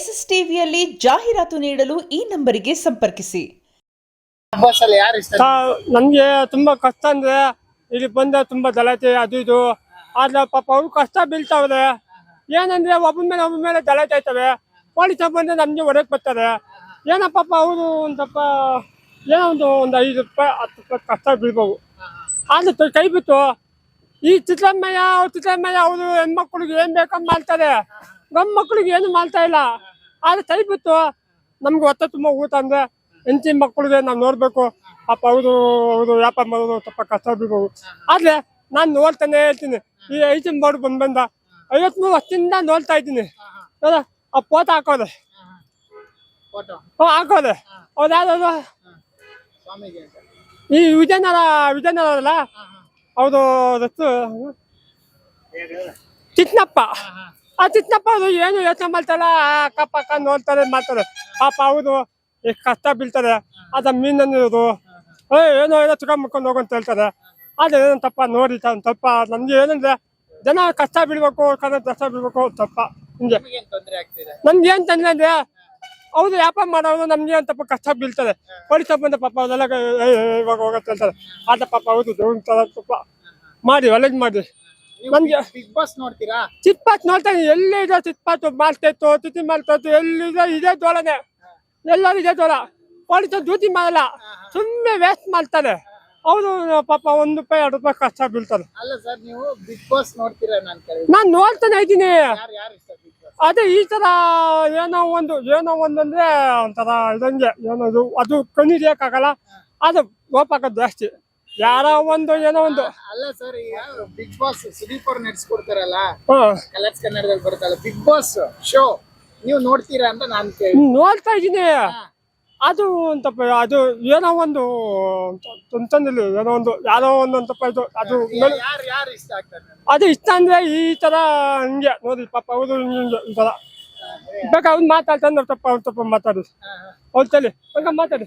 S S ಟಿವಿಯಲ್ಲಿ ಜಾಹೀರಾತು ನೀಡಲು ಈ ನಂಬರಿಗೆ ಸಂಪರ್ಕಿಸಿ. ನಮ್ಗೆ ಯಾರು ಇಷ್ಟ? ನಮಗೆ ತುಂಬಾ ಕಷ್ಟ ಅಂದ್ರೆ ಇಲ್ಲಿ ಬಂದ ತುಂಬಾ ಗಲಾಟೆ ಅದು ಇದು. ಆದ್ರೆ ಪಾಪ ಅವ್ರು ಕಷ್ಟ ಬೀಳ್ತಾವ್ರೆ. ಏನಂದ್ರೆ ಒಬ್ಬನ ಮೇಲೆ ಒಬ್ಬನ ಮೇಲೆ ಗಲಾಟೆ ಆಯ್ತವೆ ಪೊಲೀಸ್ ಬಂದ್ರೆ ನಮ್ಗೆ ಹೊರಗೆ ಬರ್ತಾರೆ. ಏನೋ ಪಾಪ ಅವರು ಒಂದು ಸ್ವಲ್ಪ ಏನೋ ಒಂದು ಒಂದು ಐದು ರೂಪಾಯಿ ಹತ್ತು ರೂಪಾಯಿ ಕಷ್ಟ ಬೀಳ್ಬೋದು. ಆದ್ರೆ ತ- ಕೈ ಬಿತ್ತು ಈ ಸಿದ್ದರಾಮಯ್ಯ ಅವ್ರು ಸಿದ್ದರಾಮಯ್ಯ ಅವರು ಹೆಣ್ಮಕ್ಳಿಗೆ ಏನ್ ಬೇಕಂತ ಮಾಡ್ತಾರೆ. ಗಂಡ್ ಮಕ್ಳಿಗೆ ಏನು ಮಾಡ್ತಾ ಇಲ್ಲ. ಆದ್ರೆ ತಲೆ ಬಿತ್ತು. ನಮ್ಗೆ ಹೊತ್ತ ತುಂಬ ಊಟ ಅಂದ್ರೆ ಹೆಂಡತಿ ಮಕ್ಕಳಿಗೆ ನಾವು ನೋಡ್ಬೇಕು. ಅಪ್ಪ ಅವರು ಹೌದು ವ್ಯಾಪಾರ ಮಾಡೋದು ಸ್ವಲ್ಪ ಕಷ್ಟ ಬೀಳ್ಬೋದು ಆದ್ರೆ ನಾನು ನೋಡ್ತಾನೆ ಹೇಳ್ತೀನಿ. ಈ ಐದು ಬೋರ್ಡ್ ಬಂದ್ ಬಂದ ಐವತ್ಮೂರು ವರ್ಷದಿಂದ ನೋಡ್ತಾ ಇದ್ದೀನಿ. ಆ ಫೋಟೋ ಹಾಕೋದೆ. ಹಾಕೋದೆ. ಅವ್ರು ಯಾರು ಈ ವಿಜಯನಗರ ವಿಜಯನಗರ ಅಲ್ಲ ಹೌದು ಚಿತ್ನಪ್ಪ ಆ ಚಿತ್ನಪ್ಪ ಅದು ಏನು ಯೋಚನೆ ಮಾಡ್ತಾರ ಅಕ್ಕಪಕ್ಕ ನೋಡ್ತಾರೆ ಮಾಡ್ತಾರೆ ಪಾಪ ಹೌದು ಎಷ್ಟು ಕಷ್ಟ ಬೀಳ್ತಾರೆ ಅದ ಮೀನನ್ನಿರೋದು ಏ ಏನೋ ಏನೋ ತುಕೊಂಡ್ಕೊಂಡು ಹೋಗಂತ ಹೇಳ್ತಾರೆ ಅದು ಏನಂತಪ್ಪ ನೋಡಿ ತಪ್ಪ ನಮ್ಗೆ ಏನಂದ್ರೆ ಜನ ಕಷ್ಟ ಬೀಳ್ಬೇಕು ಕನ್ನಡ ಕಷ್ಟ ಬೀಳ್ಬೇಕು ತಪ್ಪ ಹಿಂಗೆ ನಮ್ಗೆ ಏನ್ ತಂದ್ರೆ ಅಂದ್ರೆ ಹೌದು ವ್ಯಾಪಾರ ಮಾಡೋದು ನಮ್ಗೆ ಏನ್ ತಪ್ಪ ಕಷ್ಟ ಬೀಳ್ತಾರೆ ಪೊಲೀಸ್ ಬಂದ ಪಾಪ ಅದೆಲ್ಲ ಇವಾಗ ಹೋಗತ್ತೆ ಹೇಳ್ತಾರೆ ಆದ ಪಾಪ ಹೌದು ತಪ್ಪ ಮಾಡಿ ಒಳ್ಳೇದು ಮಾಡಿ ನಮ್ಗೆ ಬಿಗ್ ಬಾಸ್ ನೋಡ್ತೀರಾ? ಚಿತ್ಪಾತ್ ನೋಡ್ತಾನೆ ಎಲ್ಲಿದೆ ಚಿತ್ಪಾತ್? ಮಾಲ್ತೈತು ತಿಥಿ ಮಾಲ್ತೈತು ಎಲ್ಲಿದೆ ಇದೇ? ದೋಳನೆ ಎಲ್ಲರೂ ಇದೇ ದೋಳ ಪೊಲೀಸ್ ಡ್ಯೂಟಿ ಮಾಡಲ್ಲ. ಸುಮ್ಮನೆ ವೇಸ್ಟ್ ಮಾಡ್ತಾರೆ. ಹೌದು ಪಾಪ ಒಂದ್ ರೂಪಾಯಿ ಎರಡು ರೂಪಾಯಿ ಕಷ್ಟ ಬೀಳ್ತಾರೆ ಅಲ್ಲ ಸರ್ ನೀವು ಬಿಗ್ ಬಾಸ್ ನೋಡ್ತೀರಾ ನಾನು ನೋಡ್ತಾನೆ ಇದ್ದೀನಿ. ಯಾರು ಯಾರು ಇಷ್ಟ ಬಿಗ್ ಬಾಸ್? ಅದೇ ಈ ತರ ಏನೋ ಒಂದು ಏನೋ ಒಂದಂದ್ರೆ ಒಂಥರ ಇದಂಗೆ. ಏನೋ ಇದು ಅದು ಕಣ್ಣಿಡಿಯಕ್ಕಾಗಲ್ಲ ಅದು ಗೋಪಾಕ ಜಾಸ್ತಿ. ಯಾರೋ ಒಂದು ಏನೋ ಒಂದು. ಅಲ್ಲ ಸರ್ ಈಗ ಬಿಗ್ ಬಾಸ್ ಸುದೀಪ್ ಅವ್ರು ನಡೆಸ್ಕೊಡ್ತಾರಲ್ಲ ಕಲರ್ಸ್ ಕನ್ನಡದಲ್ಲಿ ಬರುತ್ತಲ್ಲ ಬಿಗ್ ಬಾಸ್ ಶೋ ನೀವು ನೋಡ್ತೀರಾ ಅಂತ ನಾನು ಕೇಳಿ. ನೋಡ್ತಾ ಇದ್ದೀನಿ. ಅದು ಒಂತಪ್ಪ ಅದು ಏನೋ ಒಂದು ತಂತಂದಿಲ್ಲ ಏನೋ ಒಂದು ಯಾರೋ ಒಂದು ಅಂತಪ್ಪ ಇದು ಅದು ಯಾರು ಯಾರು ಇಷ್ಟ ಆಗ್ತಾರೆ ಅದು ಇಷ್ಟ ಅಂದ್ರೆ ಈ ತರ ಹಿಂಗೆ ನೋಡಿ ಪಾಪ ಅವರು ಹಿಂಗೆ ಈ ತರ. ಬೇಕಾ ಅವ್ನು ಮಾತಾಡ್ತಾನೆ ತಪ್ಪ ಅವ್ನು ತಪ್ಪ ಮಾತಾಡಿ. ಅವ್ರು ತಲೆ ಹಂಗ ಮಾತಾಡಿ.